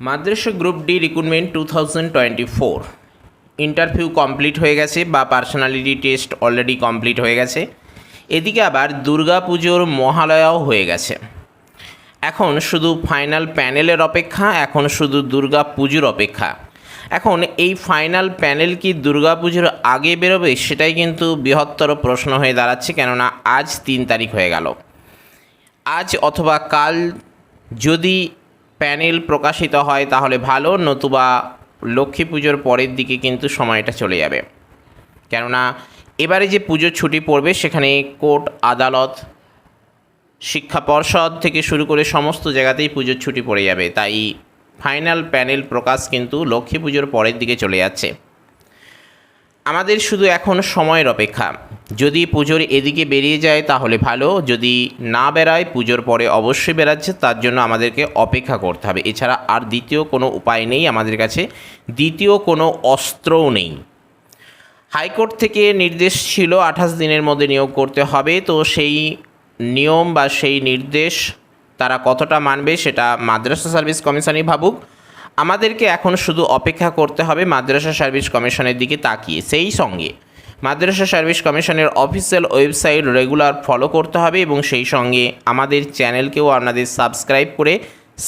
মাদ্রাসা group D recruitment two thousand twenty four. Interview complete হয়ে গেছে বা পার্সোনালিটি টেস্ট অলরেডি কমপ্লিট হয়ে গেছে। এদিকে আবার দুর্গাপুজোর মহালয়াও হয়ে গেছে। এখন শুধু ফাইনাল প্যানেলের অপেক্ষা, এখন শুধু দুর্গা পুজোর অপেক্ষা। এখন এই ফাইনাল প্যানেল কি দুর্গা পুজোর আগে বেরোবে সেটাই কিন্তু বৃহত্তর প্রশ্ন হয়ে দাঁড়াচ্ছে, কেননা আজ তিন তারিখ হয়ে গেল। আজ অথবা কাল যদি প্যানেল প্রকাশিত হয় তাহলে ভালো, নতুবা লক্ষ্মী পুজোর পরের দিকে কিন্তু সময়টা চলে যাবে। কেননা এবারে যে পুজোর ছুটি পড়বে সেখানে কোর্ট, আদালত, শিক্ষা পর্ষদ থেকে শুরু করে সমস্ত জায়গাতেই পুজোর ছুটি পড়ে যাবে। তাই ফাইনাল প্যানেল প্রকাশ কিন্তু লক্ষ্মী পুজোর পরের দিকে চলে যাচ্ছে। আমাদের শুধু এখন সময়ের অপেক্ষা। যদি পুজোর এদিকে বেরিয়ে যায় তাহলে ভালো, যদি না বেরায় পুজোর পরে অবশ্যই বেরাচ্ছে তার জন্য আমাদেরকে অপেক্ষা করতে হবে। এছাড়া আর দ্বিতীয় কোনো উপায় নেই আমাদের কাছে, দ্বিতীয় কোনো অস্ত্রও নেই। হাইকোর্ট থেকে নির্দেশ ছিল আঠাশ দিনের মধ্যে নিয়োগ করতে হবে, তো সেই নিয়ম বা সেই নির্দেশ তারা কতটা মানবে সেটা মাদ্রাসা সার্ভিস কমিশনই ভাবুক। আমাদেরকে এখন শুধু অপেক্ষা করতে হবে মাদ্রাসা সার্ভিস কমিশনের দিকে তাকিয়ে, সেই সঙ্গে। মাদ্রাসা সার্ভিস কমিশনের অফিসিয়াল ওয়েবসাইট রেগুলার ফলো করতে হবে এবং সেই সঙ্গে আমাদের চ্যানেলকেও আপনাদের সাবস্ক্রাইব করে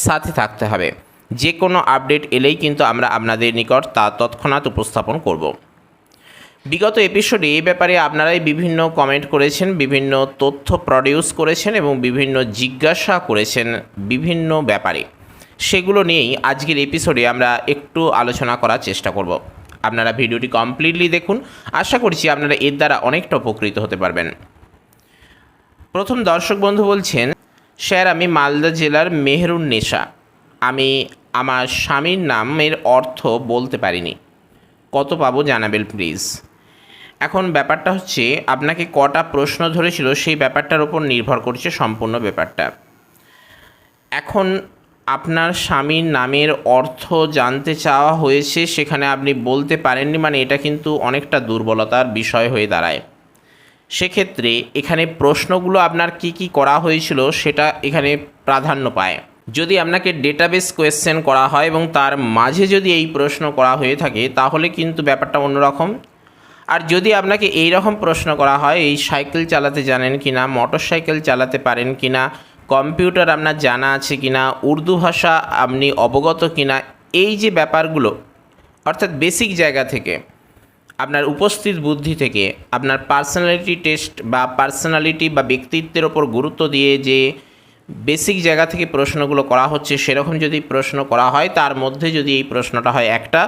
সাথে থাকতে হবে। যে কোনো আপডেট এলেই কিন্তু আমরা আপনাদের নিকট তা তৎক্ষণাৎ উপস্থাপন করব। বিগত এপিসোডে এই ব্যাপারে আপনারাই বিভিন্ন কমেন্ট করেছেন, বিভিন্ন তথ্য প্রডিউস করেছেন এবং বিভিন্ন জিজ্ঞাসা করেছেন বিভিন্ন ব্যাপারে। সেগুলো নিয়েই আজকের এপিসোডে আমরা একটু আলোচনা করার চেষ্টা করব। আপনারা ভিডিওটি কমপ্লিটলি দেখুন। আশা করছি আপনারা এর দ্বারা অনেকটা উপকৃত হতে পারবেন। প্রথম দর্শক বন্ধু বলছেন, স্যার, আমি মালদা জেলার মেহরুন নেশা। আমি আমার স্বামীর নামের অর্থ বলতে পারিনি। কত পাবো জানাবেন প্লিজ এখন ব্যাপারটা হচ্ছে, আপনাকে কটা প্রশ্ন ধরেছিল, সেই ব্যাপারটার উপর নির্ভর করছে সম্পূর্ণ ব্যাপারটা। এখন আপনার স্বামীর নামের অর্থ জানতে চাওয়া হয়েছে, সেখানে আপনি বলতে পারেননি মানে এটা কিন্তু অনেকটা দুর্বলতার বিষয় হয়ে দাঁড়ায়। সেক্ষেত্রে এখানে প্রশ্নগুলো আপনার কি কি করা হয়েছিল, সেটা এখানে প্রাধান্য পায়। যদি আপনাকে ডেটাবেস কোয়েশ্চেন করা হয় এবং তার মাঝে যদি এই প্রশ্ন করা হয়ে থাকে, তাহলে কিন্তু ব্যাপারটা অন্যরকম। আর যদি আপনাকে এই রকম প্রশ্ন করা হয়, এই সাইকেল চালাতে জানেন কি না মোটর সাইকেল চালাতে পারেন কি না কম্পিউটার আপনার জানা আছে কি না উর্দু ভাষা আপনি অবগত কি না এই যে ব্যাপারগুলো, অর্থাৎ বেসিক জায়গা থেকে, আপনার উপস্থিত বুদ্ধি থেকে, আপনার পার্সোনালিটি টেস্ট বা পার্সোনালিটি বা ব্যক্তিত্বের ওপর গুরুত্ব দিয়ে যে বেসিক জায়গা থেকে প্রশ্নগুলো করা হচ্ছে, সেরকম যদি প্রশ্ন করা হয়, তার মধ্যে যদি এই প্রশ্নটা হয় একটা,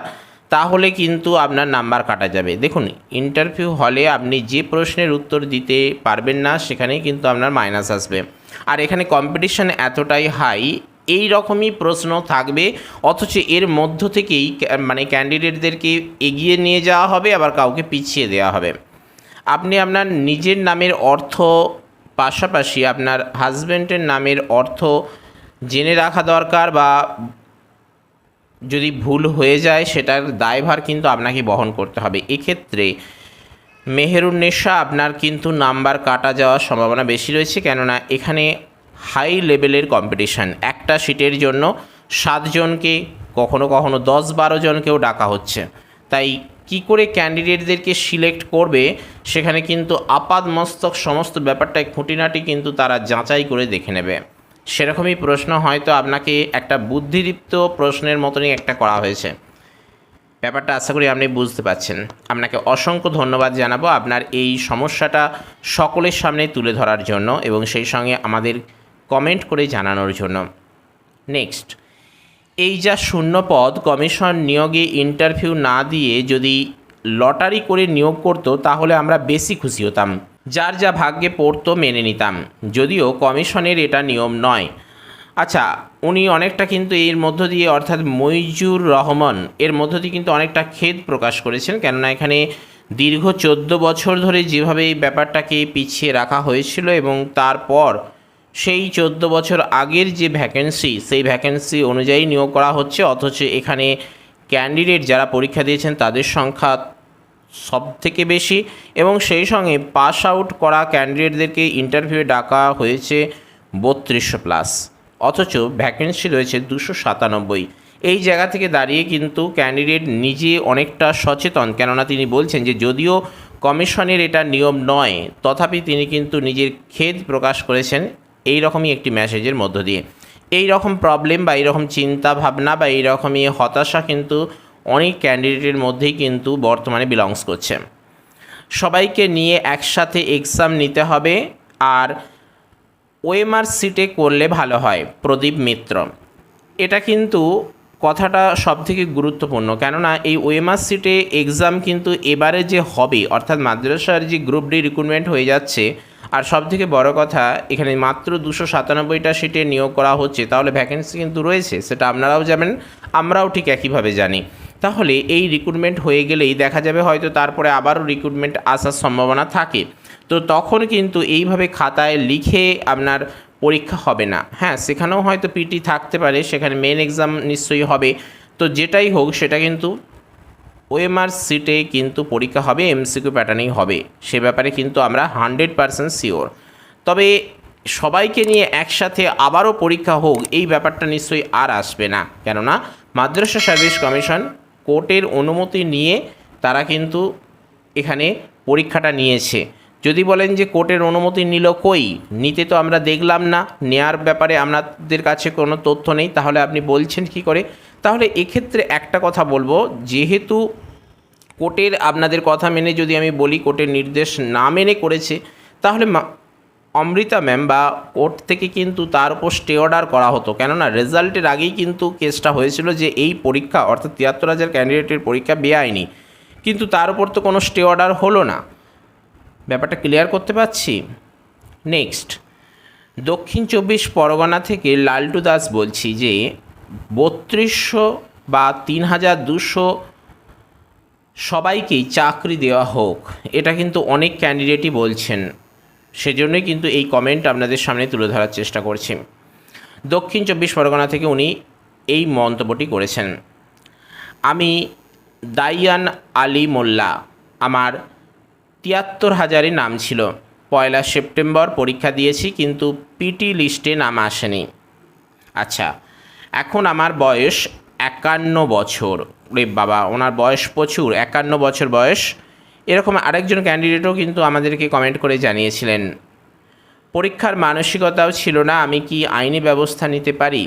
তাহলে কিন্তু আপনার নাম্বার কাটা যাবে। দেখুন ইন্টারভিউ হলে আপনি যে প্রশ্নের উত্তর দিতে পারবেন না, সেখানেই কিন্তু আপনার মাইনাস আসবে। আর এখানে কম্পিটিশন এতটাই হাই এই রকমই প্রশ্ন থাকবে। অথচ এর মধ্য থেকেই মানে ক্যান্ডিডেটদেরকে এগিয়ে নিয়ে যাওয়া হবে, আবার কাউকে পিছিয়ে দেওয়া হবে। আপনি আপনার নিজের নামের অর্থ পাশাপাশি আপনার হাজব্যান্ডের নামের অর্থ জেনে রাখা দরকার বা যদি ভুল হয়ে যায়, সেটার দায়ভার কিন্তু আপনাকে বহন করতে হবে। এক্ষেত্রে মেহেরুন্নেশা আপনার কিন্তু নাম্বার কাটা যাওয়ার সম্ভাবনা বেশি রয়েছে, কেননা এখানে হাই লেভেলের কম্পিটিশান একটা সিটের জন্য সাতজনকে কখনো কখনো দশ বারো জনকেও ডাকা হচ্ছে। তাই কি করে ক্যান্ডিডেটদেরকে সিলেক্ট করবে, সেখানে কিন্তু আপাদ মস্তক সমস্ত ব্যাপারটাই খুঁটিনাটি কিন্তু তারা যাচাই করে দেখে নেবে। সেরকমই প্রশ্ন হয়তো আপনাকে একটা বুদ্ধিদীপ্ত প্রশ্নের মতনই একটা করা হয়েছে। ব্যাপারটা আশা করি আপনি বুঝতে পারছেন। আপনাকে অসংখ্য ধন্যবাদ জানাব আপনার এই সমস্যাটা সকলের সামনে তুলে ধরার জন্য এবং সেই সঙ্গে আমাদের কমেন্ট করে জানানোর জন্য। নেক্সট এই যা শূন্য পদ কমিশন নিয়োগে ইন্টারভিউ না দিয়ে যদি লটারি করে নিয়োগ করতো, তাহলে আমরা বেশি খুশি হতাম। যার যা ভাগ্যে পড়তো মেনে নিতাম। যদিও কমিশনের এটা নিয়ম নয়। আচ্ছা উনি অনেকটা কিন্তু এর মধ্য দিয়ে অর্থাৎ মইজুর রহমান, এর মধ্য দিয়ে কিন্তু অনেকটা খেদ প্রকাশ করেছেন। কেননা এখানে দীর্ঘ চোদ্দ বছর ধরে যেভাবে এই ব্যাপারটাকে পিছিয়ে রাখা হয়েছিল এবং তারপর সেই চোদ্দ বছর আগের যে ভ্যাকেন্সি সেই ভ্যাকেন্সি অনুযায়ী নিয়োগ করা হচ্ছে, অথচ এখানে ক্যান্ডিডেট যারা পরীক্ষা দিয়েছেন তাদের সংখ্যা সব থেকে বেশি এবং সেই সঙ্গে পাস আউট করা ক্যান্ডিডেটদেরকে ইন্টারভিউ ডাকা হয়েছে বত্রিশশো প্লাস অথচ ভ্যাকেন্সি রয়েছে দুশো সাতানব্বই। এই জায়গা থেকে দাঁড়িয়ে কিন্তু ক্যান্ডিডেট নিজে অনেকটা সচেতন, কেননা তিনি বলছেন যে যদিও কমিশনের এটা নিয়ম নয়, তথাপি তিনি কিন্তু নিজের খেদ প্রকাশ করেছেন এই রকমই একটি মেসেজের মধ্য দিয়ে। এই রকম প্রবলেম বা এইরকম চিন্তা ভাবনা বা এই রকমই হতাশা কিন্তু অনেক ক্যান্ডিডেটের মধ্যেই কিন্তু বর্তমানে বিলংস করছে। সবাইকে নিয়ে একসাথে এক্সাম নিতে হবে, আর ওএমআর সিটে করলে ভালো হয়, প্রদীপ মিত্র। এটা কিন্তু কথাটা সবথেকে গুরুত্বপূর্ণ, কেননা এই ওএমআর সিটে এক্সাম কিন্তু এবারে যে হবে, অর্থাৎ মাদ্রাসার যে গ্রুপ ডি রিক্রুটমেন্ট হয়ে যাচ্ছে, আর সবথেকে বড় কথা, এখানে মাত্র দুশো সাতানব্বইটা সিটে নিয়োগ করা হচ্ছে, তাহলে ভ্যাকেন্সি কিন্তু রয়েছে, সেটা আপনারাও জানেন, আমরাও ঠিক একইভাবে জানি। তাহলে এই রিক্রুটমেন্ট হয়ে গেলেই দেখা যাবে হয়তো তারপরে আবারও রিক্রুটমেন্ট আসার সম্ভাবনা থাকে। তো তখন কিন্তু এইভাবে খাতায় লিখে আপনার পরীক্ষা হবে না। হ্যাঁ সেখানেও হয়তো পিটি থাকতে পারে, সেখানে মেন এক্সাম নিশ্চয়ই হবে। তো যেটাই হোক, সেটা কিন্তু ওএমআর সিটে কিন্তু পরীক্ষা হবে এমসিকিউ প্যাটার্নেই হবে। সে ব্যাপারে কিন্তু আমরা হান্ড্রেড পারসেন্ট শিওর তবে সবাইকে নিয়ে একসাথে আবারও পরীক্ষা হোক, এই ব্যাপারটা নিশ্চয়ই আর আসবে না। কেননা মাদ্রাসা সার্ভিস কমিশন কোর্টের অনুমতি নিয়ে তারা কিন্তু এখানে পরীক্ষাটা নিয়েছে। যদি বলেন যে কোর্টের অনুমতি নিল কই? নিতে তো আমরা দেখলাম না, নেয়ার ব্যাপারে আপনাদের কাছে কোনো তথ্য নেই, তাহলে আপনি বলছেন কি করে? তাহলে এক্ষেত্রে একটা কথা বলব, যেহেতু কোর্টের আপনাদের কথা মেনে যদি আমি বলি, কোর্টের নির্দেশ না মেনে করেছে, তাহলে অমৃতা ম্যাম বা কোর্ট থেকে কিন্তু তার উপর স্টে অর্ডার করা হতো। কেননা রেজাল্টের আগেই কিন্তু কেসটা হয়েছিল যে এই পরীক্ষা, অর্থাৎ তিয়াত্তর হাজার ক্যান্ডিডেটের পরীক্ষা বেআইনি। কিন্তু তার উপর তো কোনো স্টে অর্ডার হলো না। ব্যাপারটা ক্লিয়ার করতে পারছি? নেক্সট দক্ষিণ চব্বিশ পরগনা থেকে লালটু দাস বলছি যে, বত্রিশশো বা তিন হাজার দুশো সবাইকেই চাকরি দেওয়া হোক, এটা কিন্তু অনেক ক্যান্ডিডেটই বলছেন। সেজন্যই কিন্তু এই কমেন্ট আপনাদের সামনে তুলে ধরার চেষ্টা করছি। দক্ষিণ চব্বিশ পরগনা থেকে উনি এই মন্তব্যটি করেছেন। আমি দাইয়ান আলী মোল্লা, আমার তিয়াত্তর হাজারে নাম ছিল। পয়লা সেপ্টেম্বর পরীক্ষা দিয়েছি, কিন্তু পিটি লিস্টে নাম আসেনি। আচ্ছা এখন আমার বয়স একান্ন বছর। রে বাবা, ওনার বয়স প্রচুর, একান্ন বছর বয়স। এরকম আরেকজন ক্যান্ডিডেটও কিন্তু আমাদেরকে কমেন্ট করে জানিয়েছিলেন। পরীক্ষার মানসিকতাও ছিল না, আমি কি আইনি ব্যবস্থা নিতে পারি?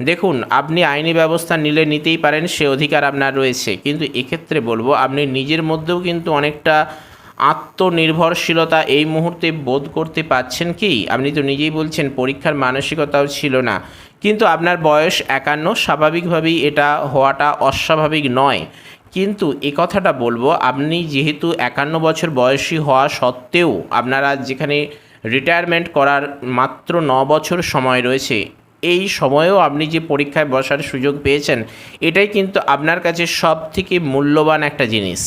দেখুন, আপনি আইনি ব্যবস্থা নিলে নিতেই পারেন, সে অধিকার আপনার রয়েছে। কিন্তু এক্ষেত্রে বলব, আপনি নিজের মধ্যেও কিন্তু অনেকটা আত্মনির্ভরশীলতা এই মুহূর্তে বোধ করতে পাচ্ছেন কি? আপনি তো নিজেই বলছেন পরীক্ষার মানসিকতাও ছিল না। কিন্তু আপনার বয়স একান্ন, স্বাভাবিকভাবেই এটা হওয়াটা অস্বাভাবিক নয়। কিন্তু এ কথাটা বলব, আপনি যেহেতু একান্ন বছর বয়সী হওয়া সত্ত্বেও আপনারা যেখানে রিটায়ারমেন্ট করার মাত্র ন বছর সময় রয়েছে, এই সময়েও আপনি যে পরীক্ষায় বসার সুযোগ পেয়েছেন, এটাই কিন্তু আপনার কাছে সব থেকে মূল্যবান একটা জিনিস।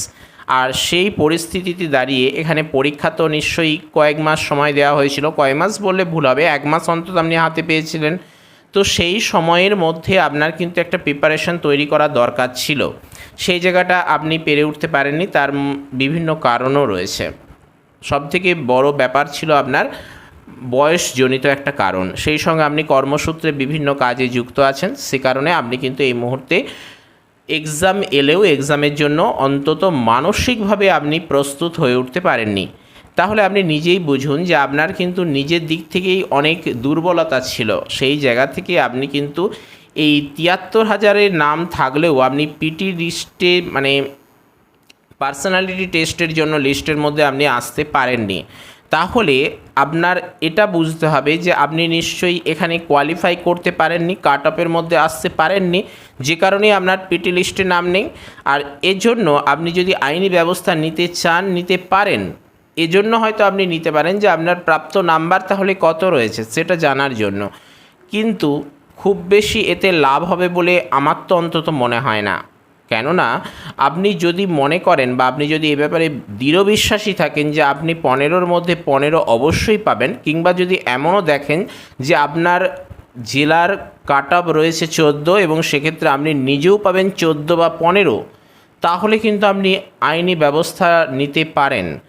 আর সেই পরিস্থিতিতে দাঁড়িয়ে এখানে পরীক্ষা তো নিশ্চয়ই কয়েক মাস সময় দেওয়া হয়েছিল। কয়েক মাস বললে ভুল হবে? এক মাস অন্তত আপনি হাতে পেয়েছিলেন। তো সেই সময়ের মধ্যে আপনার কিন্তু একটা প্রিপারেশন তৈরি করা দরকার ছিল। সেই জায়গাটা আপনি পেরে উঠতে পারেননি, তার বিভিন্ন কারণও রয়েছে। সবথেকে বড় ব্যাপার ছিল আপনার বয়সজনিত একটা কারণ। সেই সঙ্গে আপনি কর্মসূত্রে বিভিন্ন কাজে যুক্ত আছেন, সে কারণে আপনি কিন্তু এই মুহূর্তে এক্সাম এলেও এক্সামের জন্য অন্তত মানসিকভাবে আপনি প্রস্তুত হয়ে উঠতে পারেননি। তাহলে আপনি নিজেই বুঝুন যে আপনার কিন্তু নিজের দিক থেকেই অনেক দুর্বলতা ছিল। সেই জায়গা থেকে আপনি কিন্তু এই তিয়াত্তর হাজারের নাম থাকলেও আপনি পিটি লিস্টে মানে পার্সোনালিটি টেস্টের জন্য লিস্টের মধ্যে আপনি আসতে পারেননি। তাহলে আপনার এটা বুঝতে হবে যে আপনি নিশ্চয়ই এখানে কোয়ালিফাই করতে পারেননি কাট অফের মধ্যে আসতে পারেননি, যে কারণে আপনার পিটি লিস্টে নাম নেই। আর এজন্য আপনি যদি আইনি ব্যবস্থা নিতে চান, নিতে পারেন, এজন্য হয়তো আপনি নিতে পারেন যে আপনার প্রাপ্ত নাম্বার তাহলে কত রয়েছে, সেটা জানার জন্য। কিন্তু খুব বেশি এতে লাভ হবে বলে আমার তো অন্তত মনে হয় না। কেননা আপনি যদি মনে করেন বা আপনি যদি এ ব্যাপারে দৃঢ় বিশ্বাসী থাকেন যে আপনি পনেরোর মধ্যে পনেরো অবশ্যই পাবেন কিংবা যদি এমনও দেখেন যে আপনার জেলার কাট রয়েছে চোদ্দ এবং সেক্ষেত্রে আপনি নিজেও পাবেন চোদ্দ বা পনেরো, তাহলে কিন্তু আপনি আইনি ব্যবস্থা নিতে পারেন।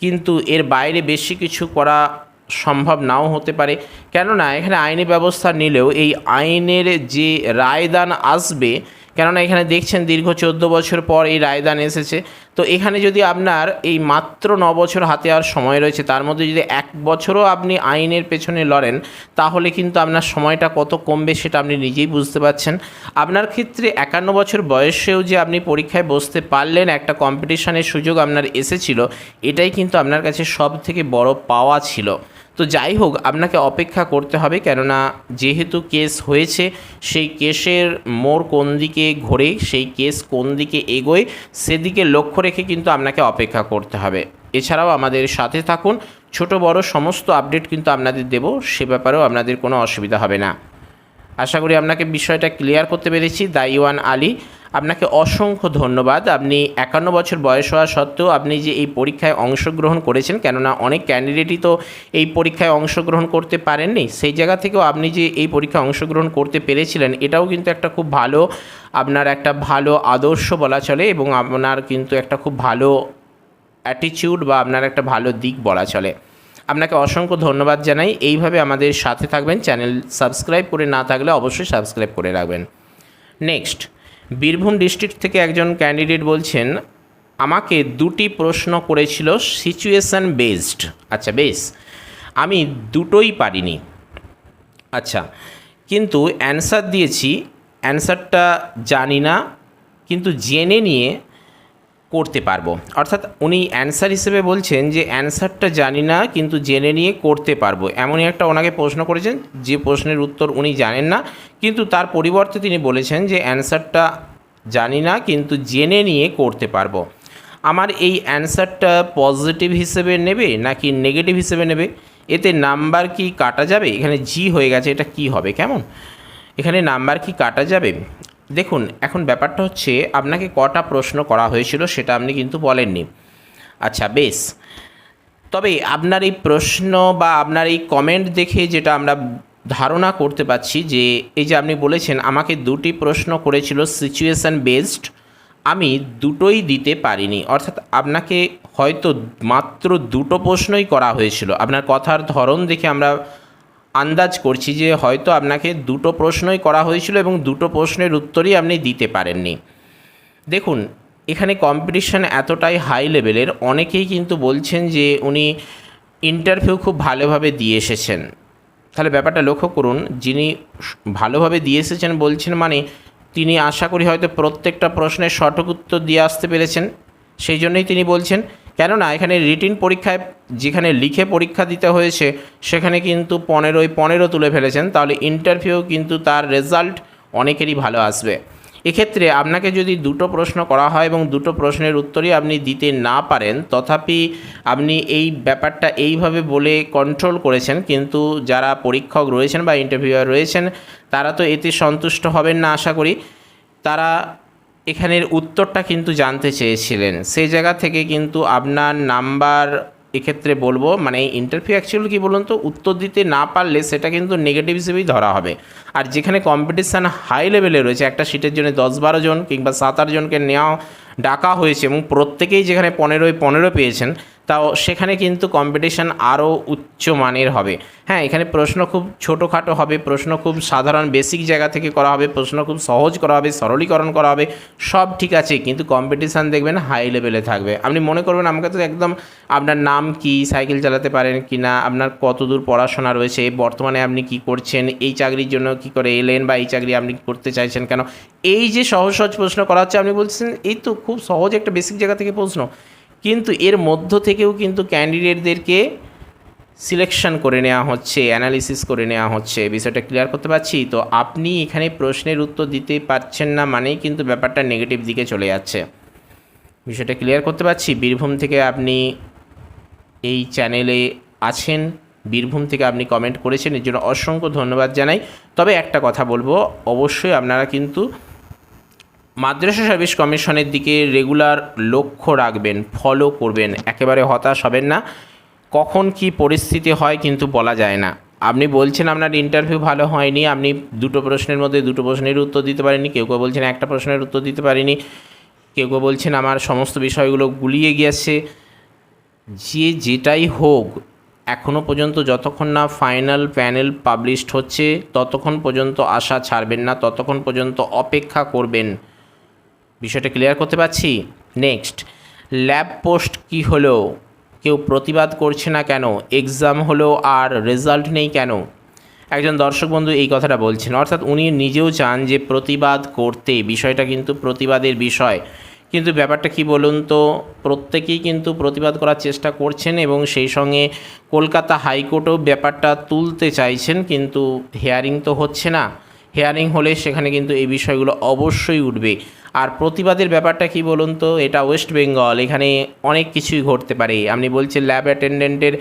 কিন্তু এর বাইরে বেশি কিছু করা সম্ভব নাও হতে পারে। কেননা এখানে আইনি ব্যবস্থা নিলেও এই আইনের যে রায়দান আসবে কেননা এখানে দেখছেন দীর্ঘ চোদ্দ বছর পর এই রায়দান এসেছে। তো এখানে যদি আপনার এই মাত্র ন বছর হাতে আর সময় রয়েছে, তার মধ্যে যদি এক বছরও আপনি আইনের পেছনে লড়েন, তাহলে কিন্তু আপনার সময়টা কত কমবে সেটা আপনি নিজেই বুঝতে পারছেন। আপনার ক্ষেত্রে একান্ন বছর বয়সেও যে আপনি পরীক্ষায় বসতে পারলেন, একটা কম্পিটিশনের সুযোগ আপনার এসেছিল, এটাই কিন্তু আপনার কাছে সব থেকে বড় পাওয়া ছিল। তো যাই হোক, আপনাকে অপেক্ষা করতে হবে কেননা যেহেতু কেস হয়েছে, সেই কেসের মোড় কোন দিকে ঘোরে, সেই কেস কোন দিকে এগোয়, সেদিকে লক্ষ্য রেখে কিন্তু আপনাকে অপেক্ষা করতে হবে। এছাড়াও আমাদের সাথে থাকুন, ছোট বড় সমস্ত আপডেট কিন্তু আপনাদের দেব, সে ব্যাপারেও আপনাদের কোনো অসুবিধা হবে না। আশা করি আপনাকে বিষয়টা ক্লিয়ার করতে পেরেছি। দাইওয়ান আলী আপনাকে অসংখ্য ধন্যবাদ। আপনি একান্ন বছর বয়স হওয়া সত্ত্বেও আপনি যে এই পরীক্ষায় অংশগ্রহণ করেছেন, কেননা অনেক ক্যান্ডিডেটই তো এই পরীক্ষায় অংশগ্রহণ করতে পারেননি। সেই জায়গা থেকেও আপনি যে এই পরীক্ষায় অংশগ্রহণ করতে পেরেছিলেন, এটাও কিন্তু একটা খুব ভালো, আপনার একটা ভালো আদর্শ বলা চলে এবং আপনার কিন্তু একটা খুব ভালো অ্যাটিটিউড বা আপনার একটা ভালো দিক বলা চলে। আপনাকে অসংখ্য ধন্যবাদ জানাই। এইভাবে আমাদের সাথে থাকবেন। চ্যানেল সাবস্ক্রাইব করে না থাকলে অবশ্যই সাবস্ক্রাইব করে রাখবেন। নেক্সট বীরভূম ডিস্ট্রিক্ট থেকে একজন ক্যান্ডিডেট বলছেন, আমাকে দুটি প্রশ্ন করেছিল সিচুয়েশান বেসড আচ্ছা বেশ। আমি দুটোই পারিনি। আচ্ছা কিন্তু অ্যান্সার দিয়েছি। অ্যান্সারটা জানি না, কিন্তু জেনে নিয়ে করতে পারব। অর্থাৎ উনি অ্যান্সার হিসেবে বলছেন যে অ্যান্সারটা জানি না, কিন্তু জেনে নিয়ে করতে পারব। এমনই একটা ওনাকে প্রশ্ন করেছেন, যে প্রশ্নের উত্তর উনি জানেন না, কিন্তু তার পরিবর্তে তিনি বলেছেন যে অ্যান্সারটা জানি না, কিন্তু জেনে নিয়ে করতে পারব। আমার এই অ্যান্সারটা পজিটিভ হিসেবে নেবে, নাকি নেগেটিভ হিসেবে নেবে? এতে নাম্বার কি কাটা যাবে? এখানে জি হয়ে গেছে, এটা কি হবে? কেমন? এখানে নাম্বার কি কাটা যাবে? দেখুন, এখন ব্যাপারটা হচ্ছে আপনাকে কটা প্রশ্ন করা হয়েছিল সেটা আপনি কিন্তু বলেননি। আচ্ছা বেশ। তবে আপনার এই প্রশ্ন বা আপনার এই কমেন্ট দেখে যেটা আমরা ধারণা করতে পারছি যে এই যে আপনি বলেছেন, আমাকে দুটি প্রশ্ন করেছিল সিচুয়েশান বেসড আমি দুটোই দিতে পারিনি। অর্থাৎ আপনাকে হয়তো মাত্র দুটো প্রশ্নই করা হয়েছিল। আপনার কথার ধরন দেখে আমরা আন্দাজ করছি যে হয়তো আপনাকে দুটো প্রশ্নই করা হয়েছিল এবং দুটো প্রশ্নের উত্তরই আপনি দিতে পারেননি। দেখুন, এখানে কম্পিটিশান এতটাই হাই লেভেলের অনেকেই কিন্তু বলছেন যে উনি ইন্টারভিউ খুব ভালোভাবে দিয়ে এসেছেন। তাহলে ব্যাপারটা লক্ষ্য করুন, যিনি ভালোভাবে দিয়ে এসেছেন বলছেন মানে তিনি আশা করি হয়তো প্রত্যেকটা প্রশ্নের সঠিক উত্তর দিয়ে আসতে পেরেছেন। সেই জন্যই তিনি বলছেন কেননা এখানে রিটিন পরীক্ষায় যেখানে লিখে পরীক্ষা দিতে হয়েছে, সেখানে কিন্তু পনেরোই পনেরো তুলে ফেলেছেন, তাহলে ইন্টারভিউ কিন্তু তার রেজাল্ট অনেকেরই ভালো আসবে। এক্ষেত্রে আপনাকে যদি দুটো প্রশ্ন করা হয় এবং দুটো প্রশ্নের উত্তরই আপনি দিতে না পারেন, তথাপি আপনি এই ব্যাপারটা এইভাবে বলে কন্ট্রোল করেছেন, কিন্তু যারা পরীক্ষক রয়েছেন বা ইন্টারভিউয়ার রয়েছেন, তারা তো এতে সন্তুষ্ট হবেন না, আশা করি। তারা এখানের উত্তরটা কিন্তু জানতে চেয়েছিলেন। সেই জায়গা থেকে কিন্তু আপনার নাম্বার এক্ষেত্রে বলব মানে ইন্টারভিউ অ্যাকচুয়ালি কী বলুন তো, উত্তর দিতে না পারলে সেটা কিন্তু নেগেটিভ হিসেবেই ধরা হবে। আর যেখানে কম্পিটিশান হাই লেভেলে রয়েছে, একটা সিটের জন্য দশ বারো জন কিংবা সাত আট জনকে নেওয়া, ডাকা হয়েছে এবং প্রত্যেকেই যেখানে পনেরোই পনেরো পেয়েছেন তাও সেখানে কিন্তু কম্পিটিশান আরও উচ্চ মানের হবে। হ্যাঁ এখানে প্রশ্ন খুব ছোটোখাটো হবে, প্রশ্ন খুব সাধারণ বেসিক জায়গা থেকে করা হবে, প্রশ্ন খুব সহজ করা হবে, সরলীকরণ করা হবে, সব ঠিক আছে, কিন্তু কম্পিটিশান দেখবেন হাই লেভেলে থাকবে। আপনি মনে করবেন আমাকে তো একদম আপনার নাম কি সাইকেল চালাতে পারেন কি না, আপনার কত দূর পড়াশোনা রয়েছে, বর্তমানে আপনি কি করছেন, এই চাকরির জন্য কি করে এলেন বা এই চাকরি আপনি করতে চাইছেন কেন? এই যে সহজ সহজ প্রশ্ন করা হচ্ছে, আপনি বলছেন এই তো খুব সহজ একটা বেসিক জায়গা থেকে প্রশ্ন। কিন্তু এর মধ্য থেকেও কিন্তু ক্যান্ডিডেটদেরকে সিলেকশন করে নেওয়া হচ্ছে অ্যানালিসিস করে নেওয়া হচ্ছে। বিষয়টা ক্লিয়ার করতে পারছি? তো আপনি এখানে প্রশ্নের উত্তর দিতে পারছেন না মানেই কিন্তু ব্যাপারটা নেগেটিভ দিকে চলে যাচ্ছে। বিষয়টা ক্লিয়ার করতে পারছি? বীরভূম থেকে আপনি এই চ্যানেলে আছেন। বীরভূম থেকে আপনি কমেন্ট করেছেন, এর জন্য অসংখ্য ধন্যবাদ জানাই। তবে একটা কথা বলব, অবশ্যই আপনারা কিন্তু মাদ্রাসা সার্ভিস কমিশনের দিকে রেগুলার লক্ষ্য রাখবেন ফলো করবেন, একেবারে হতাশ হবেন না। কখন কি পরিস্থিতি হয় কিন্তু বলা যায় না। আপনি বলছেন আপনার ইন্টারভিউ ভালো হয়নি, আপনি দুটো প্রশ্নের মধ্যে দুটো প্রশ্নের উত্তর দিতে পারেনি কেউ কেউ বলছেন একটা প্রশ্নের উত্তর দিতে পারিনি, কেউ কেউ বলছেন আমার সমস্ত বিষয়গুলো গুলিয়ে গিয়েছে। যে যেটাই হোক এখনও পর্যন্ত যতক্ষণ না ফাইনাল প্যানেল পাবলিশড হচ্ছে, ততক্ষণ পর্যন্ত আশা ছাড়বেন না, ততক্ষণ পর্যন্ত অপেক্ষা করবেন। বিষয়টা ক্লিয়ার করতে পারছি? নেক্সট ল্যাব পোস্ট কি হলো? কেউ প্রতিবাদ করছে না কেন? এক্সাম হলো আর রেজাল্ট নেই কেন? একজন দর্শক বন্ধু এই কথাটা বলছেন। অর্থাৎ উনি নিজেও চান যে প্রতিবাদ করতে। বিষয়টা কিন্তু প্রতিবাদের বিষয়। কিন্তু ব্যাপারটা কি বলুন তো? প্রত্যেকেই কিন্তু প্রতিবাদ করার চেষ্টা করছেন এবং সেই সঙ্গে কলকাতা হাইকোর্টও ব্যাপারটা তুলতে চাইছেন, কিন্তু হেয়ারিং তো হচ্ছে না। হেয়ারিং হলে সেখানে কিন্তু এই বিষয়গুলো অবশ্যই উঠবে। আর প্রতিবাদের ব্যাপারটা কি বলুন তো? এটা ওয়েস্ট বেঙ্গল এখানে অনেক কিছুই ঘটতে পারে। আপনি বলছেন ল্যাব অ্যাটেন্ডেন্টের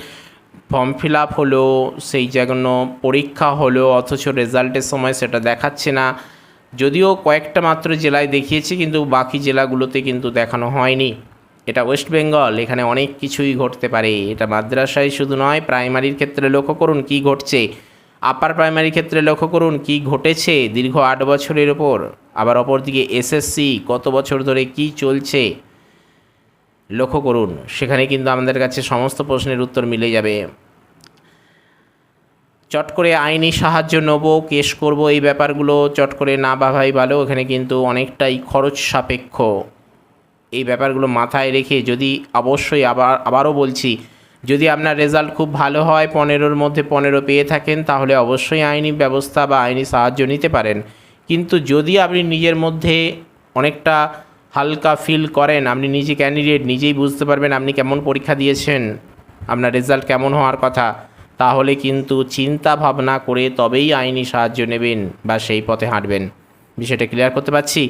ফর্ম ফিল আপ হলো, সেই জন্য পরীক্ষা হলো, অথচ রেজাল্টের সময় সেটা দেখাচ্ছে না। যদিও কয়েকটা মাত্র জেলায় দেখিয়েছে, কিন্তু বাকি জেলাগুলোতে কিন্তু দেখানো হয়নি। এটা ওয়েস্ট বেঙ্গল এখানে অনেক কিছুই ঘটতে পারে। এটা মাদ্রাসায় শুধু নয় প্রাইমারির ক্ষেত্রে লক্ষ্য করুন কি ঘটছে। আপার প্রাইমারি ক্ষেত্রে লক্ষ্য করুন কি ঘটেছে দীর্ঘ আট বছরের ওপর। আবার অপরদিকে এসএসসি কত বছর ধরে কি চলছে লক্ষ্য করুন, সেখানে কিন্তু আমাদের কাছে সমস্ত প্রশ্নের উত্তর মিলে যাবে। চট করে আইনি সাহায্য নেব, কেস করব এই ব্যাপারগুলো, চট করে না ভাবাই ভালো, এখানে কিন্তু অনেকটাই খরচ সাপেক্ষ। এই ব্যাপারগুলো মাথায় রেখে যদি অবশ্যই আবার, আবারও বলছি, যদি আপনার রেজাল্ট খুব ভালো হয়, পনেরোর মধ্যে পনেরো পেয়ে থাকেন, তাহলে অবশ্যই আইনি ব্যবস্থা বা আইনি সাহায্য নিতে পারেন। কিন্তু যদি আপনি নিজের মধ্যে অনেকটা হালকা ফিল করেন, আপনি নিজে ক্যান্ডিডেট নিজেই বুঝতে পারবেন আপনি কেমন পরীক্ষা দিয়েছেন, আপনার রেজাল্ট কেমন হওয়ার কথা, তাহলে কিন্তু চিন্তা ভাবনা করে তবেই আইনি সাহায্য নেবেন বা সেই পথে হাঁটবেন। বিষয়টা ক্লিয়ার করতে পারছি?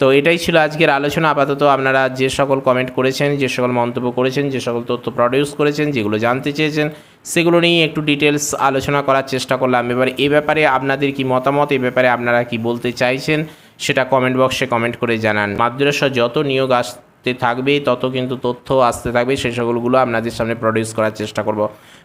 তো এটাই ছিল আজকের আলোচনা। আপাতত আপনারা যে সকল কমেন্ট করেছেন, যে সকল মন্তব্য করেছেন, যে সকল তথ্য প্রডিউস করেছেন, যেগুলো জানতে চেয়েছেন সেগুলো নিয়ে একটু ডিটেলস আলোচনা করার চেষ্টা করলাম। এবার এ ব্যাপারে আপনাদের কি মতামত? এ ব্যাপারে আপনারা কি বলতে চাইছেন? সেটা কমেন্ট বক্সে কমেন্ট করে জানান। মাদ্রাসা যত নিয়োগ আসতে থাকবে, তত কিন্তু তথ্য আসতে থাকবে সেই সকলগুলো আপনাদের সামনে প্রডিউস করার চেষ্টা করব।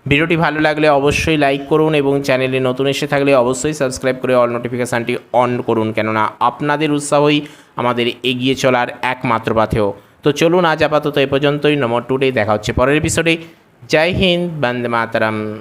ভিডিওটি ভালো লাগলে অবশ্যই লাইক করুন এবং চ্যানেলে নতুন এসে থাকলে অবশ্যই সাবস্ক্রাইব করে অল নোটিফিকেশানটি অন করুন। কেননা আপনাদের উৎসাহই আমাদের এগিয়ে চলার একমাত্র পাথেয়। তো চলুন আজ আপাতত এ পর্যন্তই। নম্বর টুডে দেখা হচ্ছে পরের এপিসোডে જય હિન્દ બંદ માતરમ.